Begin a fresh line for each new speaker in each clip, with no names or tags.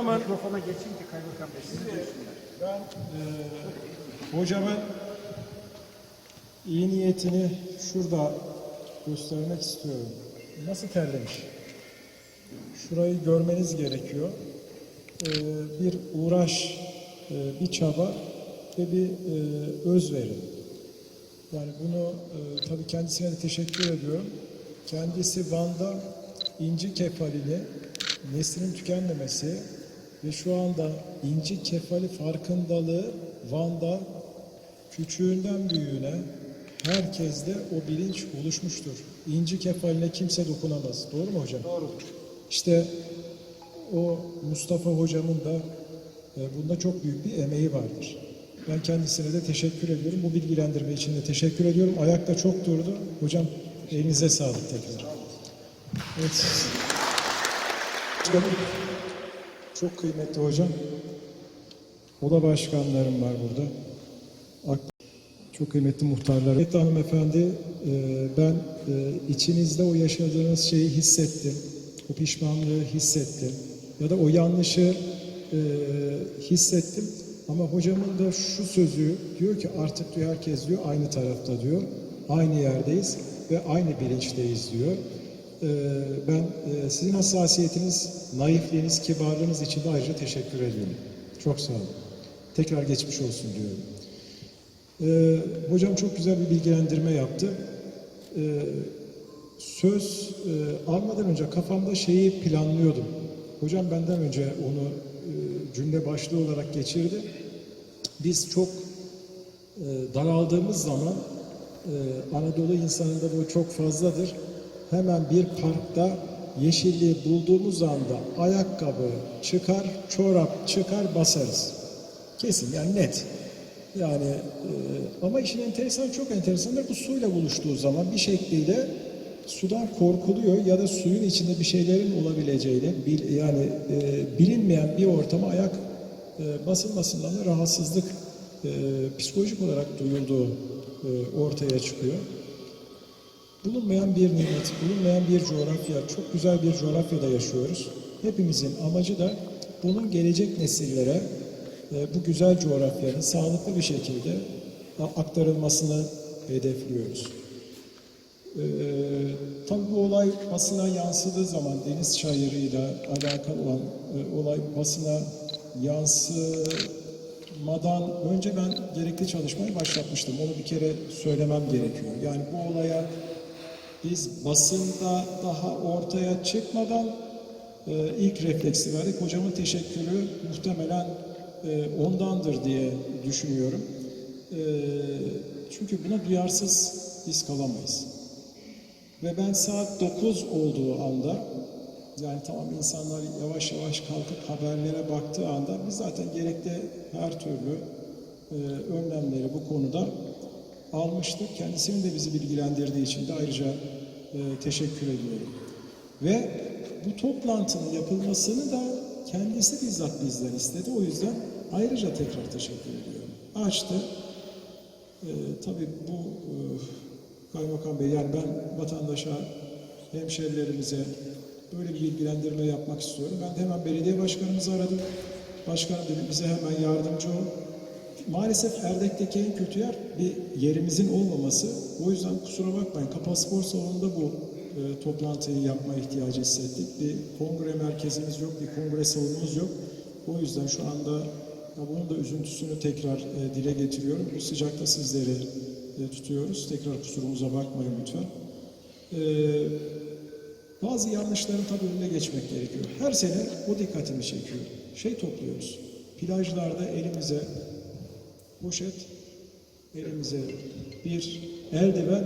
Hocamın
Mikrofona geçin ki Kaymakam Bey sizi duysunlar.
Ben e, hocamın iyi niyetini şurada göstermek istiyorum. Nasıl terlemiş? Şurayı görmeniz gerekiyor. E, bir uğraş, e, bir çaba ve bir e, özveri. Yani bunu e, tabii kendisine de teşekkür ediyorum. Kendisi Van'da inci kefalini neslinin tükenmemesi ve şu anda inci kefali farkındalığı Van'da küçüğünden büyüğüne herkeste o bilinç oluşmuştur. İnci kefaline kimse dokunamaz. Doğru mu hocam? Doğru. İşte o Mustafa hocamın da e, bunda çok büyük bir emeği vardır. Ben kendisine de teşekkür ediyorum. Bu bilgilendirme için de teşekkür ediyorum. Ayakta çok durdu. Hocam elinize sağlık tekrar. Evet. Başkanım, Çok kıymetli hocam. Oda başkanlarım var burada. Çok kıymetli muhtarlar. Kıymetli hanımefendi, e, ben e, içinizde o yaşadığınız şeyi hissettim. O pişmanlığı hissettim. Ya da o yanlışı e, hissettim. Ama hocamın da şu sözü diyor ki artık diyor herkes diyor aynı tarafta diyor. Aynı yerdeyiz ve aynı bilinçteyiz diyor. Ee, Ben e, sizin hassasiyetiniz, naifliğiniz, kibarlığınız için de ayrıca teşekkür ediyorum. Çok sağ olun. Tekrar geçmiş olsun diyorum. Ee, Hocam çok güzel bir bilgilendirme yaptı. Ee, Söz e, almadan önce kafamda şeyi planlıyordum. Hocam benden önce onu e, cümle başlığı olarak geçirdi. Biz çok e, daraldığımız zaman e, Anadolu insanında bu çok fazladır. Hemen bir parkta yeşilliği bulduğumuz anda ayakkabı çıkar, çorap çıkar basarız. Kesin yani net. Yani e, ama işin enteresan çok enteresandır bu suyla buluştuğu zaman bir şekliyle sudan korkuluyor ya da suyun içinde bir şeylerin olabileceğini bil- yani e, bilinmeyen bir ortama ayak e, basılmasından da rahatsızlık e, psikolojik olarak duyulduğu e, ortaya çıkıyor. Bulunmayan bir nimet, bulunmayan bir coğrafya, çok güzel bir coğrafyada yaşıyoruz. Hepimizin amacı da bunun gelecek nesillere e, bu güzel coğrafyanın sağlıklı bir şekilde aktarılmasını hedefliyoruz. Ee, tabii bu olay basına yansıdığı zaman deniz çayırıyla alakalı olan e, olay basına yansımadan önce ben gerekli çalışmayı başlatmıştım. Onu bir kere söylemem gerekiyor. Yani bu olaya biz basında daha ortaya çıkmadan e, ilk refleksi verdik. Hocamın teşekkürü muhtemelen e, ondandır diye düşünüyorum. E, çünkü buna duyarsız biz kalamayız. Ve ben saat 9 olduğu anda yani tamam insanlar yavaş yavaş kalkıp haberlere baktığı anda biz zaten gerekli her türlü e, önlemleri bu konuda almıştık. Kendisinin de bizi bilgilendirdiği için de ayrıca e, teşekkür ediyorum. Ve bu toplantının yapılmasını da kendisi bizzat bizden istedi. O yüzden ayrıca tekrar teşekkür ediyorum. Açtı. Ee, tabii bu e, Kaymakam Bey yani ben vatandaşa, hemşerilerimize böyle bir bilgilendirme yapmak istiyorum. Ben de hemen belediye başkanımızı aradım. Başkanım dedim bize hemen yardımcı ol. Maalesef Erdek'teki en kötü yer bir yerimizin olmaması. O yüzden kusura bakmayın Kapalı Spor Salonu'nda bu e, toplantıyı yapma ihtiyacı hissettik. Bir kongre merkezimiz yok, bir kongre salonumuz yok. O yüzden şu anda ya bunun da üzüntüsünü tekrar e, dile getiriyorum. Bu sıcakta sizleri e, tutuyoruz. Tekrar kusurumuza bakmayın lütfen. E, bazı yanlışların tabii önüne geçmek gerekiyor. Her sene o dikkatimi çekiyor. Şey topluyoruz. Plajlarda elimize poşet, elimize bir eldiven,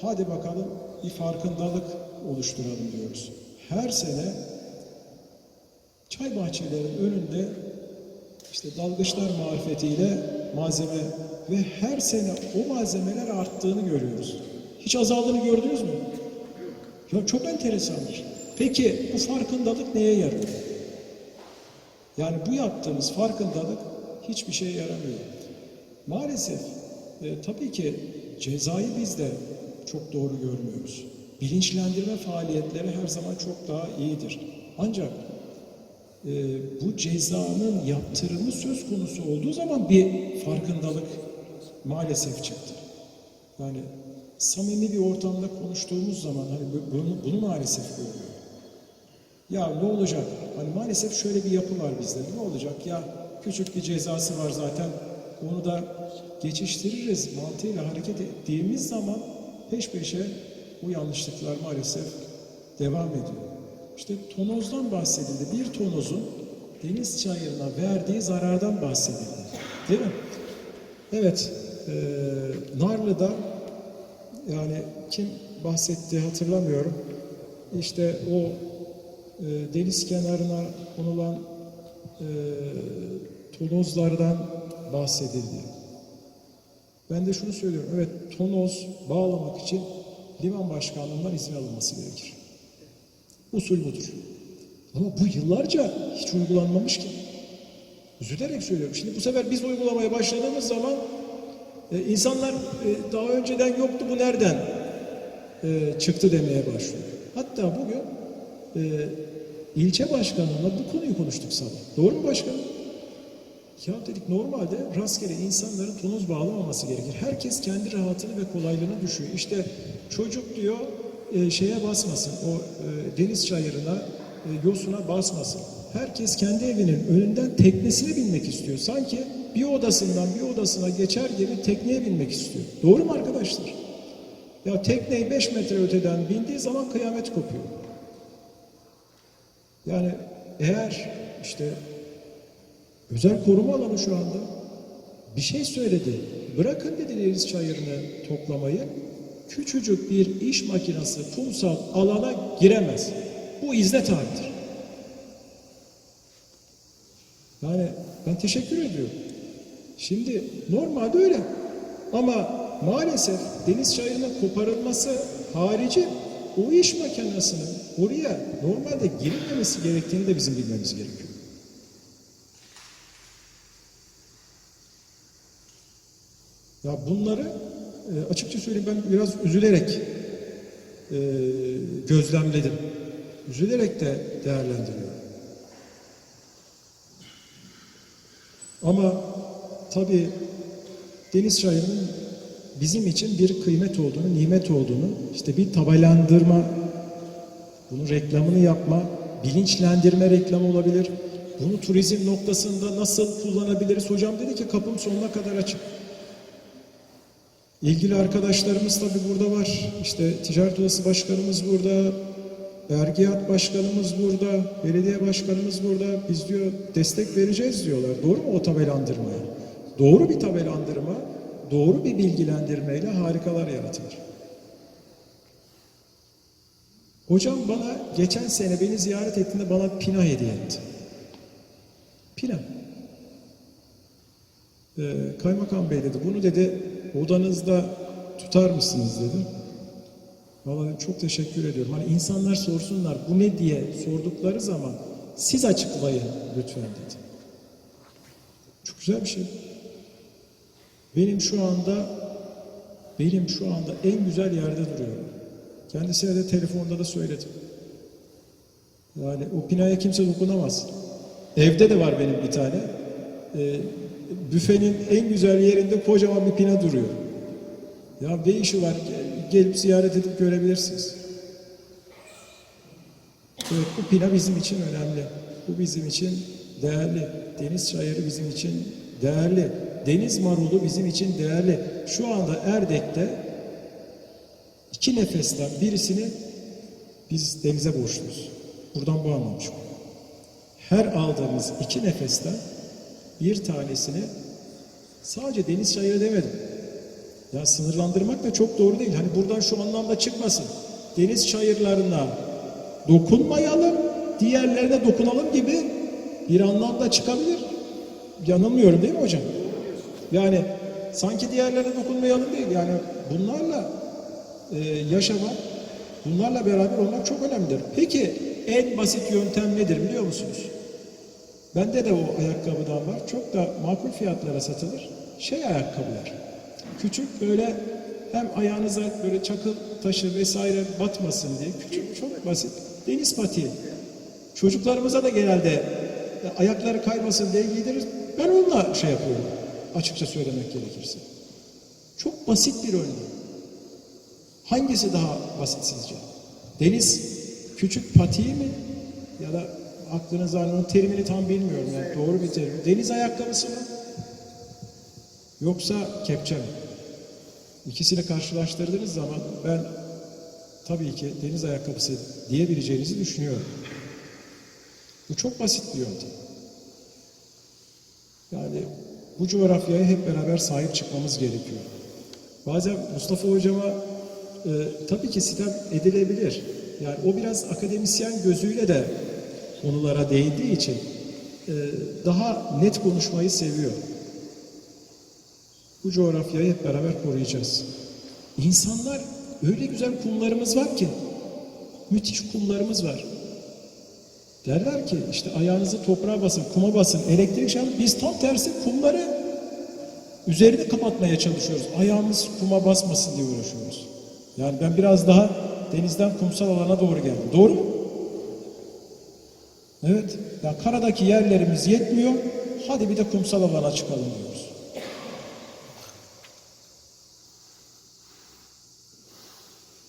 hadi bakalım bir farkındalık oluşturalım diyoruz. Her sene çay bahçelerinin önünde işte dalgıçlar marifetiyle malzeme ve her sene o malzemeler arttığını görüyoruz. Hiç azaldığını gördünüz mü? Ya çok enteresandır. Peki bu farkındalık neye yarıyor? Yani bu yaptığımız farkındalık hiçbir şeye yaramıyor. Maalesef e, tabii ki cezayı biz de çok doğru görmüyoruz. Bilinçlendirme faaliyetleri her zaman çok daha iyidir. Ancak e, bu cezanın yaptırımı söz konusu olduğu zaman bir farkındalık maalesef çıktı. Yani samimi bir ortamda konuştuğumuz zaman hani bu- bunu, bunu maalesef görüyorum. Ya ne olacak? Hani maalesef şöyle bir yapı var bizde. Ne olacak? Ya küçük bir cezası var zaten. Onu da geçiştiririz mantığıyla hareket ettiğimiz zaman peş peşe bu yanlışlıklar maalesef devam ediyor. İşte tonozdan bahsedildi. Bir tonozun deniz çayırına verdiği zarardan bahsedildi. Değil mi? Evet, eee Narlı'da yani kim bahsetti hatırlamıyorum. İşte o e, deniz kenarına konulan e, tonozlardan bahsedildi. Ben de şunu söylüyorum. Evet tonoz bağlamak için liman başkanlığından izin alınması gerekir. Usul budur. Ama bu yıllarca hiç uygulanmamış ki. Üzülerek söylüyorum. Şimdi bu sefer biz uygulamaya başladığımız zaman e, insanlar e, daha önceden yoktu bu nereden e, çıktı demeye başlıyor. Hatta bugün e, ilçe başkanımla bu konuyu konuştuk sabah. Doğru mu başkanım? Ya dedik normalde rastgele insanların tonoz bağlamaması gerekir. Herkes kendi rahatını ve kolaylığını düşüyor. İşte çocuk diyor e, şeye basmasın, o e, deniz çayırına, e, yosuna basmasın. Herkes kendi evinin önünden teknesine binmek istiyor. Sanki bir odasından bir odasına geçer gibi tekneye binmek istiyor. Doğru mu arkadaşlar? Ya tekneyi 5 metre öteden bindiği zaman kıyamet kopuyor. Yani eğer işte özel koruma alanı şu anda bir şey söyledi. Bırakın dedi deniz çayırını toplamayı. Küçücük bir iş makinesi kumsal alana giremez. Bu izne tabidir. Yani ben teşekkür ediyorum. Şimdi normalde öyle. Ama maalesef deniz çayırının koparılması harici o iş makinesinin oraya normalde girilmemesi gerektiğini de bizim bilmemiz gerekiyor. Ya bunları e, açıkça söyleyeyim ben biraz üzülerek e, gözlemledim. Üzülerek de değerlendiriyorum. Ama tabii deniz çayının bizim için bir kıymet olduğunu, nimet olduğunu, işte bir tabelandırma, bunun reklamını yapma, bilinçlendirme reklamı olabilir. Bunu turizm noktasında nasıl kullanabiliriz? Hocam dedi ki kapım sonuna kadar açık. İlgili arkadaşlarımız tabii burada var. İşte Ticaret Odası Başkanımız burada, Ergiyat Başkanımız burada, belediye başkanımız burada. Biz diyor destek vereceğiz diyorlar. Doğru mu o tabelandırmaya? Doğru bir tabelandırma, doğru bir bilgilendirmeyle harikalar yaratılır. Hocam bana geçen sene beni ziyaret ettiğinde bana pina hediye etti. Pina. Ee, kaymakam bey dedi bunu dedi odanızda tutar mısınız dedi. Vallahi çok teşekkür ediyorum. Hani insanlar sorsunlar bu ne diye sordukları zaman siz açıklayın lütfen dedi. Çok güzel bir şey. Benim şu anda benim şu anda en güzel yerde duruyorum. Kendisine de telefonda da söyledim. Yani o pinaya kimse dokunamaz. Evde de var benim bir tane. Ee, büfenin en güzel yerinde kocaman bir pina duruyor. Ya ne işi var? Gel- Gelip ziyaret edip görebilirsiniz. Evet, bu pina bizim için önemli. Bu bizim için değerli. Deniz çayırı bizim için değerli. Deniz marulu bizim için değerli. Şu anda Erdek'te iki nefesten birisini biz denize borçluyuz. Buradan olduk. Her aldığımız iki nefesten bir tanesini sadece deniz çayırı demedim. Ya sınırlandırmak da çok doğru değil. Hani buradan şu anlamda çıkmasın. Deniz çayırlarına dokunmayalım, diğerlerine dokunalım gibi bir anlamda çıkabilir. Yanılmıyorum değil mi hocam? Yani sanki diğerlerine dokunmayalım değil. Yani bunlarla e, yaşamak, bunlarla beraber olmak çok önemlidir. Peki en basit yöntem nedir biliyor musunuz? Bende de o ayakkabıdan var. Çok da makul fiyatlara satılır. Şey ayakkabılar. Küçük böyle hem ayağınıza böyle çakıl taşı vesaire batmasın diye küçük çok basit deniz patiği. Çocuklarımıza da genelde e, ayakları kaymasın diye giydirir. Ben onunla şey yapıyorum. Açıkça söylemek gerekirse. Çok basit bir önlem. Hangisi daha basit sizce? Deniz küçük patiği mi? Ya da aklınızda hani onun terimini tam bilmiyorum. Yani doğru bir terim. Deniz ayakkabısı mı? Yoksa kepçe mi? İkisini karşılaştırdığınız zaman ben tabii ki deniz ayakkabısı diyebileceğinizi düşünüyorum. Bu çok basit bir yöntem. Yani bu coğrafyaya hep beraber sahip çıkmamız gerekiyor. Bazen Mustafa hocama e, tabii ki sitem edilebilir. Yani o biraz akademisyen gözüyle de konulara değindiği için e, daha net konuşmayı seviyor. Bu coğrafyayı hep beraber koruyacağız. İnsanlar öyle güzel kumlarımız var ki, müthiş kumlarımız var. Derler ki işte ayağınızı toprağa basın, kuma basın, elektrik şam. Biz tam tersi kumları üzerini kapatmaya çalışıyoruz. Ayağımız kuma basmasın diye uğraşıyoruz. Yani ben biraz daha denizden kumsal alana doğru geldim. Doğru mu? Evet. Yani karadaki yerlerimiz yetmiyor. Hadi bir de kumsal alana çıkalım diyoruz.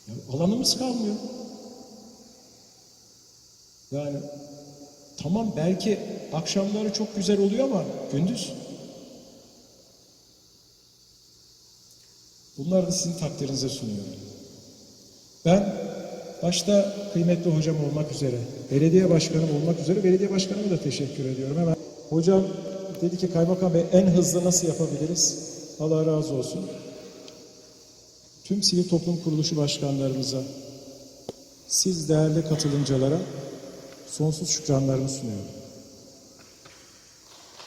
Ya alanımız kalmıyor. Yani tamam belki akşamları çok güzel oluyor ama gündüz bunları da sizin takdirinize sunuyorum. Ben başta kıymetli hocam olmak üzere, belediye başkanım olmak üzere belediye başkanıma da teşekkür ediyorum. Hemen hocam dedi ki kaymakam bey en hızlı nasıl yapabiliriz? Allah razı olsun. Tüm sivil toplum kuruluşu başkanlarımıza, siz değerli katılımcılara sonsuz şükranlarımı sunuyorum.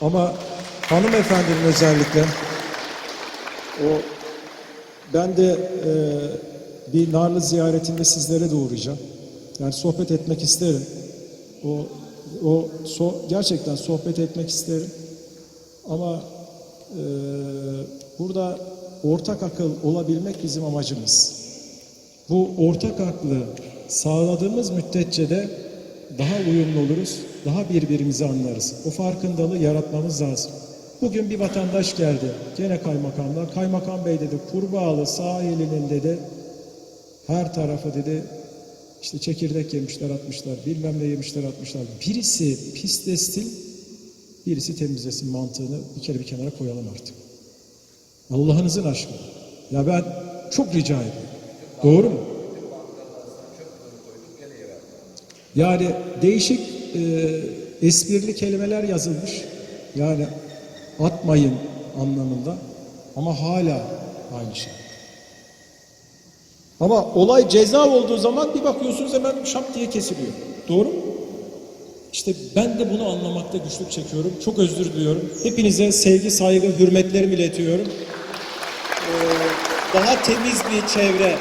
Ama hanımefendinin özellikle o ben de e, bir Narlı ziyaretinde sizlere de uğrayacağım. Yani sohbet etmek isterim. O o so, gerçekten sohbet etmek isterim. Ama e, burada ortak akıl olabilmek bizim amacımız. Bu ortak aklı sağladığımız müddetçe de daha uyumlu oluruz, daha birbirimizi anlarız. O farkındalığı yaratmamız lazım. Bugün bir vatandaş geldi, gene kaymakamlar. Kaymakam bey dedi, Kurbağalı sahilinin dedi, her tarafı dedi, işte çekirdek yemişler atmışlar, bilmem ne yemişler atmışlar. Birisi pislesin, birisi temizlesin mantığını bir kere bir kenara koyalım artık. Allah'ınızın aşkına. Ya ben çok rica ediyorum. Doğru mu? Yani değişik e, esprili kelimeler yazılmış. Yani atmayın anlamında. Ama hala aynı şey. Ama olay ceza olduğu zaman bir bakıyorsunuz hemen şap diye kesiliyor. Doğru mu? İşte ben de bunu anlamakta güçlük çekiyorum. Çok özür diliyorum. Hepinize sevgi, saygı, hürmetlerimi iletiyorum. Ee, daha temiz bir çevre,